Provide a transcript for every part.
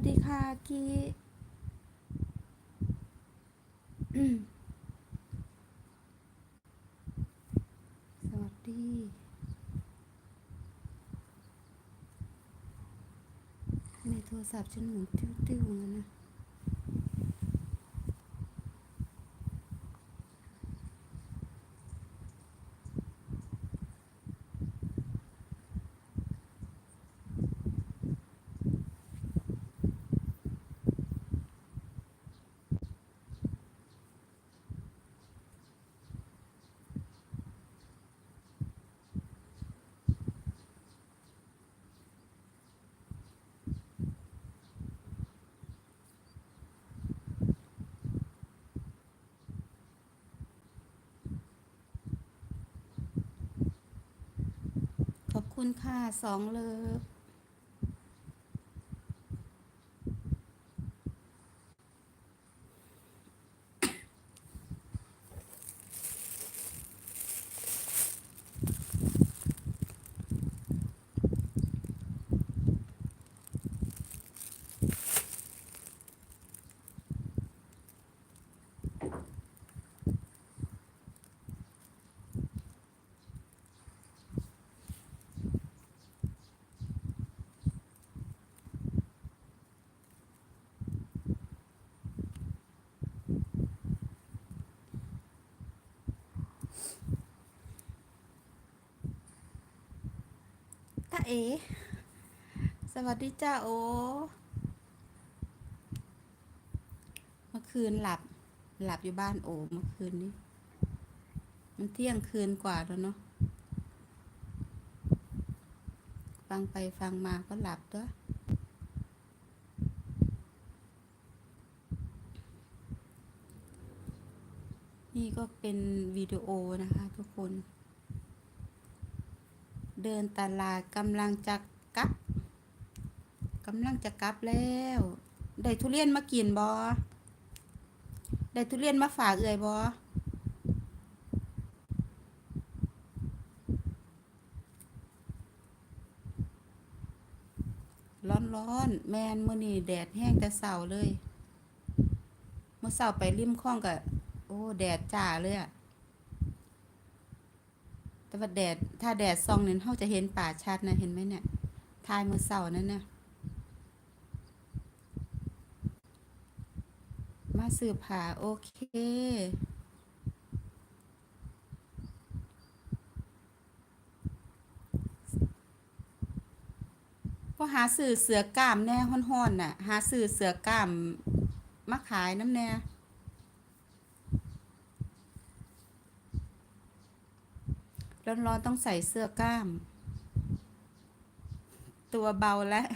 วัสดีค่ะกีสวัสดีในโทรศัพท์ฉันหมุนติ้วๆแล้วนะ คุณค่ะสองเลิฟตา เอสวัสดีจ้าโอเมื่อคืนหลับ หลับอยู่บ้านโอเมื่อคืนนี้ มันเที่ยงคืนกว่าแล้วเนาะฟังไปฟังมาก็หลับด้วยนี่ก็เป็นวิดีโอนะคะทุกคน เดินตลาดกำลังจะกลับกำลังจะกลับแล้ว ได้ทุเรียนมากินบอได้ทุเรียนมาฝากเอ่ยบอร้อนร้อนแมนมื้อนี้แดดแห้งแต่เสาเลย เมื่อเสาไปริมคลองก็โอ้ แดดจ้าเลยอะ แต่ว่าแดด ถ้าแดดส่องเนี่ยเราจะเห็นป่าชัดนะเห็นไหมเนี่ยทายมือเสานั่นนะมาสืบผ่าโอเคก็หาสื่อเสือกล้ามแน่ห้อนๆน่ะ หาสื่อเสือกล้ามมาขายน้ำแน่ ร้อนๆต้องใส่เสื้อกล้าม ตัวเบาแล้ว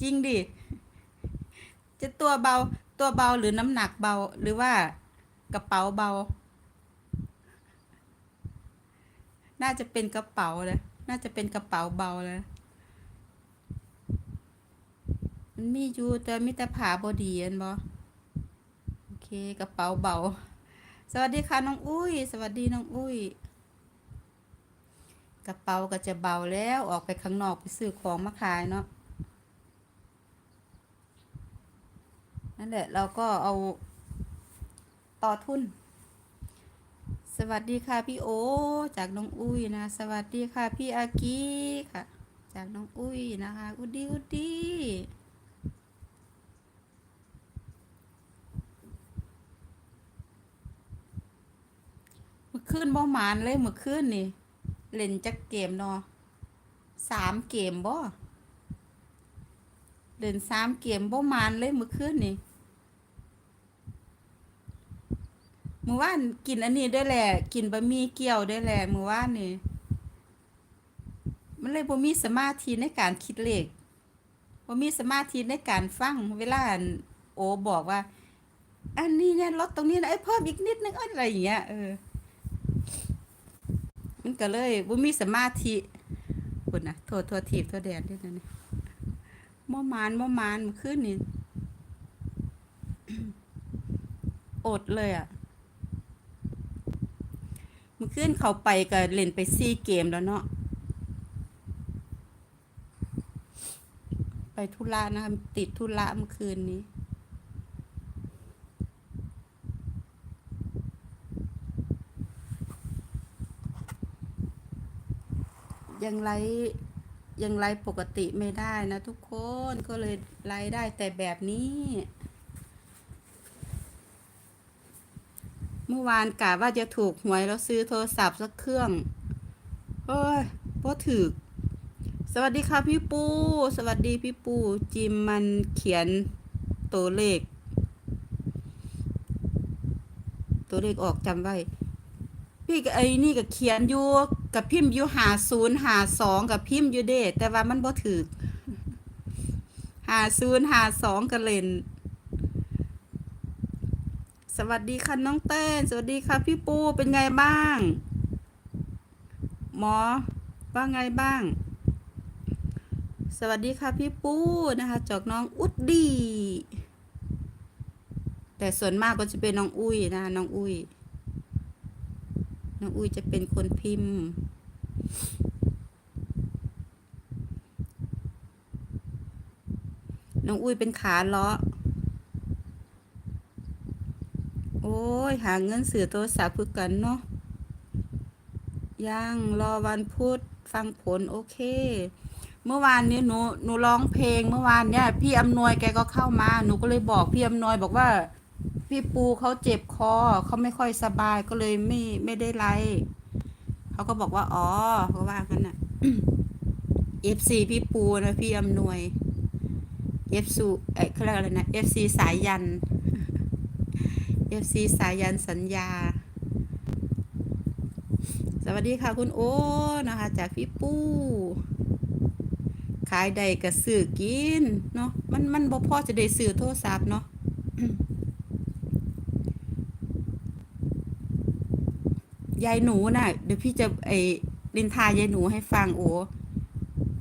จริงดิ จะตัวเบาตัวเบาหรือน้ำหนักเบาหรือว่ากระเป๋าเบา น่าจะเป็นกระเป๋าเลยน่าจะเป็นกระเป๋าเบาเลยมันมีอยู่แต่มีแต่ผาบอดีอันบอโอเคกระเป๋าเบา สวัสดีค่ะน้องอุ้ย สวัสดีน้องอุ้ย กระเป๋าก็จะเบาแล้วออกไปข้างนอกไปซื้อของมาขายเนาะนั่นแหละเราก็เอาต่อทุน สวัสดีค่ะพี่โอ จากน้องอุ้ยนะ สวัสดีค่ะพี่อากีค่ะ จากน้องอุ้ยนะคะ อุดดีอุดดีมื่อคืนบ่หมานเลยมื่อคืนนี่ เล่นจักเกมเนาะสามเกมบ่เล่นสามเกมบ่มานเลยเมื่อคืนนี่เมื่อวานกินอันนี้ได้แหละกินบะหมี่เกี๊ยวได้แหละเมื่อวานนี่มันเลยบ่มีสมาธิในการคิดเลขบ่มีสมาธิในการฟังเวลาโอบอกว่า อันนี้เนี่ยลดตรงนี้นะเอ้ยเพิ่มอีกนิดนึงอะไรอย่างเงี้ยเออ มันก็เลยบ่มีสมาธิพุ่นนะโทษโทษทีบโทษแดนด้วยนะนี่บ่มานบ่มานมันขึ้นนี่อดเลยอะมันขึ้นเขาไปก็เล่นไปซีเกมแล้วเนาะไปไปธุระนะคะติดธุระเมื่อคืนนี้ ยังไลฟ์ยังไลฟ์ปกติไม่ได้นะทุกคนก็เลยไลฟ์ได้แต่แบบนี้ เมื่อวานกะว่าจะถูกหวยแล้วซื้อโทรศัพท์สักเครื่องเอ้ยพอถือสวัสดีค่ะพี่ปู สวัสดีพี่ปู จิมมันเขียนตัวเลข ตัวเลขออกจำไว้ พี่ก็ไอ้นี่ก็เขียนอยู่กับพิมพ์อยู่หาศูนย์หาสองกับพิมพ์อยู่เด้แต่ว่ามันบ่ถือหาศูนย์หาสองก็เล่น สวัสดีค่ะน้องเต้น สวัสดีค่ะพี่ปูเป็นไงบ้าง หมอว่าไงบ้าง สวัสดีค่ะพี่ปูนะคะจากน้องอุดดี แต่ส่วนมากก็จะเป็นน้องอุ้ยนะคะน้องอุ้ย น้องอุ้ยจะเป็นคนพิมพ์ น้องอุ้ยเป็นขาเลาะ โอ้ย หาเงินสื่อโทรศัพท์คือกันเนาะยังรอวันพุธฟังผลโอเค เมื่อวานนี้หนูหนูร้องเพลงเมื่อวานเนี่ย พี่อำนวยแกก็เข้ามา หนูก็เลยบอกพี่อำนวยบอกว่า พี่ปูเขาเจ็บคอเขาไม่ค่อยสบายก็เลยไม่ไม่ได้ไลฟ์เขาก็บอกว่า อ๋อเขาว่ากันน่ะ FC พี่ปูนะพี่อำนวย F สูเอ้เขาเรียกอะไรนะ FC สายยัน FC สายยันสัญญา สวัสดีค่ะคุณโอ้นะคะ จากพี่ปูขายใดก็ซื้อกินเนาะมันมันบ่พอจะได้ซื้อโทรศัพท์เนาะ ยายหนูน่ะ เดี๋ยวพี่จะไอ้ลินทายายหนูให้ฟังโอ้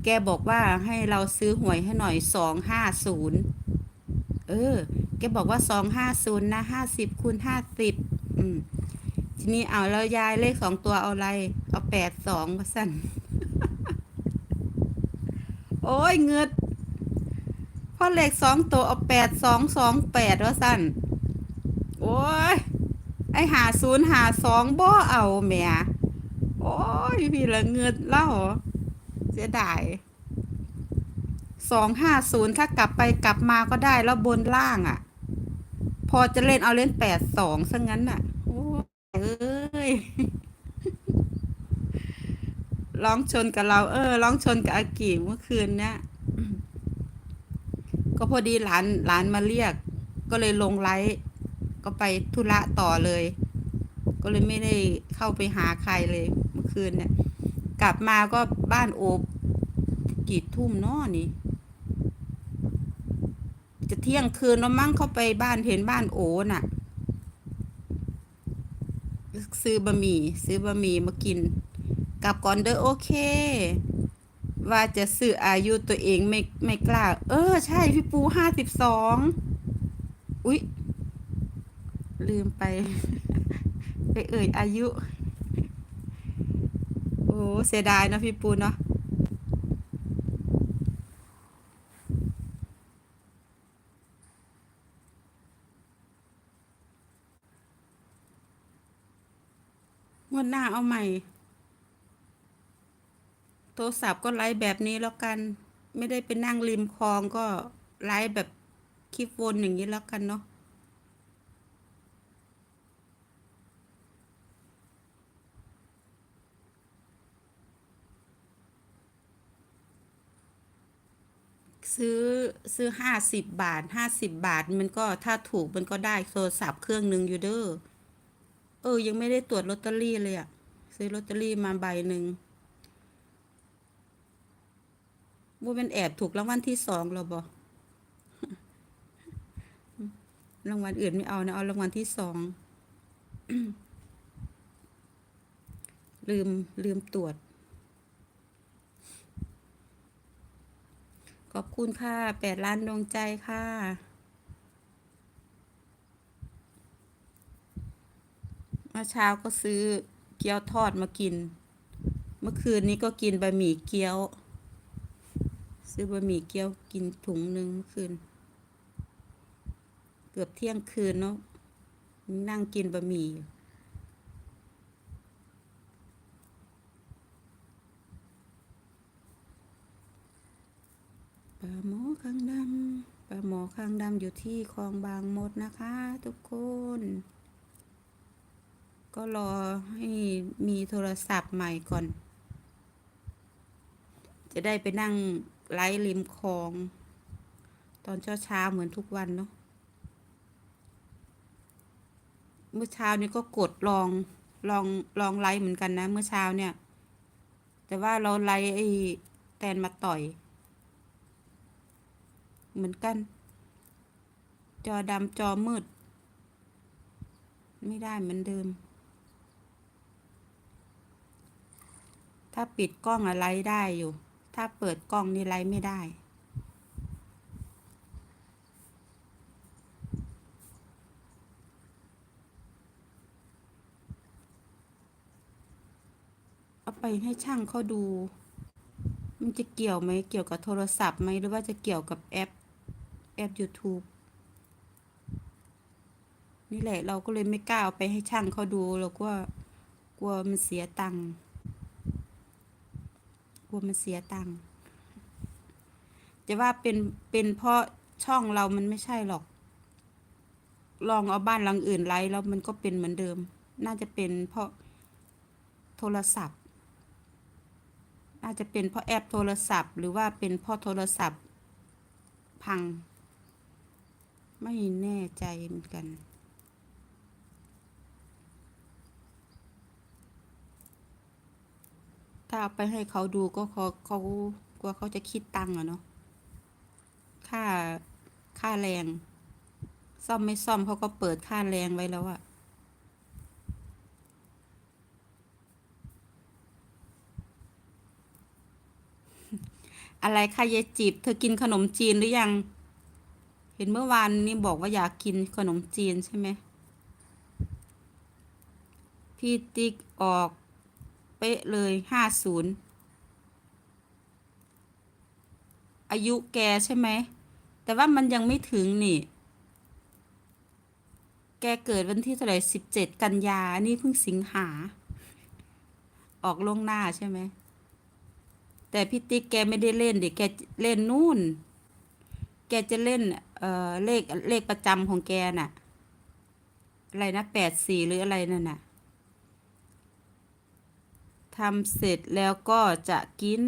แกบอกว่าให้เราซื้อหวยให้หน่อยสองห้าศูนย์เออ แกบอกว่าสองห้าศูนย์นะห้าสิบคูณห้าสิบอืม ทีนี้เอาแล้วยายเลขสองตัวเอาอะไร เอาแปดสองมาสั่น โอ้ยเงืดพอเลขสองตัวเอาแปดสองสองแปดว่าสั่น โอ้ย อหาศูนย์หาสองบ่เอาแหม่โอ้ยพี่ละเงินเล่าเสียดายสองห้าศูนย์ถ้ากลับไปกลับมาก็ได้แล้วบนล่างอะ่ะ พอจะเล่นเอาเล่นแปดสองซะงั้นน่ะ โอ้ยเอ้ยร้องชนกับเรา เออร้องชนกับอากิเมื่อคืนเนี่ยก็พอดีหลานหลานมาเรียก ก็เลยลงไลฟ์ ก็ไปธุระต่อเลย ก็เลยไม่ได้เข้าไปหาใครเลยเมื่อคืนเนี่ย กลับมาก็บ้านโอบกี่ทุ่มนาะนี่ จะเที่ยงคืนแล้วมั้งเข้าไปบ้านเห็นบ้านโอน่ะ ซื้อบะหมี่ซื้อบะหมี่มากิน กลับก่อนเด้อโอเค ว่าจะซื้ออายุตัวเองไม่ไม่กล้า เออ ใช่พี่ปูห้าสิบสอง อุ๊ย ลืมไป ไปเอ่ยอายุ โอ้เสียดายเนะพี่ปูเนาะงวดหน้าเอาใหม่ โทรศัพท์ก็ไลฟ์แบบนี้แล้วกัน ไม่ได้ไปนั่งริมคลองก็ไลฟ์แบบคลิปวนอย่างนี้แล้วกันเนาะ ซื้อซื้อห้าสิบบาทห้าสิบบาทมันก็ถ้าถูกมันก็ได้โทรศัพท์เครื่องหนึ่งอยู่เด้อเออ ยังไม่ได้ตรวจลอตเตอรี่เลยอะซื้อลอตเตอรี่มาใบหนึ่งว่าเป็นแอบถูกรางวัลที่สองเราบอรางวัลอื่นไม่เอานะ เอารางวัลที่สอง ลืมลืมตรวจ อบคุณค่ะแปดล้านดวงใจค่ะ เมื่อเช้าก็ซื้อเกี๊ยวทอดมากิน เมื่อคืนนี้ก็กินบะหมี่เกี๊ยว ซื้อบะหมี่เกี๊ยวกินถุงหนึ่งเมื่อคืน เกือบเที่ยงคืนเนาะนั่งกินบะหมี่ ปลาหมอคางดำปลาหมอคางดำอยู่ที่คลองบางมดนะคะ ทุกคน ก็รอให้มีโทรศัพท์ใหม่ก่อน จะได้ไปนั่งไลฟ์ริมคลอง ตอนเช้าเช้าเหมือนทุกวันเนาะเมื่อเช้านี้ก็กดลองลองลองไลฟ์เหมือนกันนะ เมื่อเช้าเนี่ย แต่ว่าเราไลฟ์ไอ้แตนมาต่อย เหมือนกัน จอดำจอมืด ไม่ได้เหมือนเดิม ถ้าปิดกล้องอะไรได้อยู่ ถ้าเปิดกล้องนี่ไลฟ์ไม่ได้เอาไปให้ช่างเขาดู มันจะเกี่ยวไหม เกี่ยวกับโทรศัพท์ไหม หรือว่าจะเกี่ยวกับแอป แอป YouTube นี่แหละเราก็เลยไม่กล้าเอาไปให้ช่างเขาดูเราก็กลัวมันเสียตังค์กลัวมันเสียตังค์จะว่าเป็นเป็นเพราะช่องเรามันไม่ใช่หรอก ลองเอาบ้านหลังอื่นไลฟ์แล้วมันก็เป็นเหมือนเดิม น่าจะเป็นเพราะโทรศัพท์ น่าจะเป็นเพราะแอปโทรศัพท์ หรือว่าเป็นเพราะโทรศัพท์ พัง ไม่แน่ใจเหมือนกัน ถ้าเอาไปให้เขาดูก็เขาเขากลัวเขาจะคิดตังค์อะเนาะ ค่า ค่าแรง ซ่อมไม่ซ่อมเขาก็เปิดค่าแรงไว้แล้วอะอะไรคะยายจีบ เธอกินขนมจีนหรือยัง เห็นเมื่อวานนี้บอกว่าอยากกินขนมจีนใช่ไหมพี่ติ๊กออกเป๊ะเลยห้าศูนย์อายุแกใช่ไหม แต่ว่ามันยังไม่ถึงนี่ แกเกิดวันที่เท่าไหร่สิบเจ็ดกันยา นี่เพิ่งสิงหา ออกล่วงหน้าใช่ไหม แต่พี่ติ๊กแกไม่ได้เล่นดิแกเล่นนู่น แกจะเล่น เอ่อเลขเลขประจำของแกน่ะ อะไรนะแปดสี่หรืออะไรนั่นน่ะทำเสร็จแล้วก็จะกิน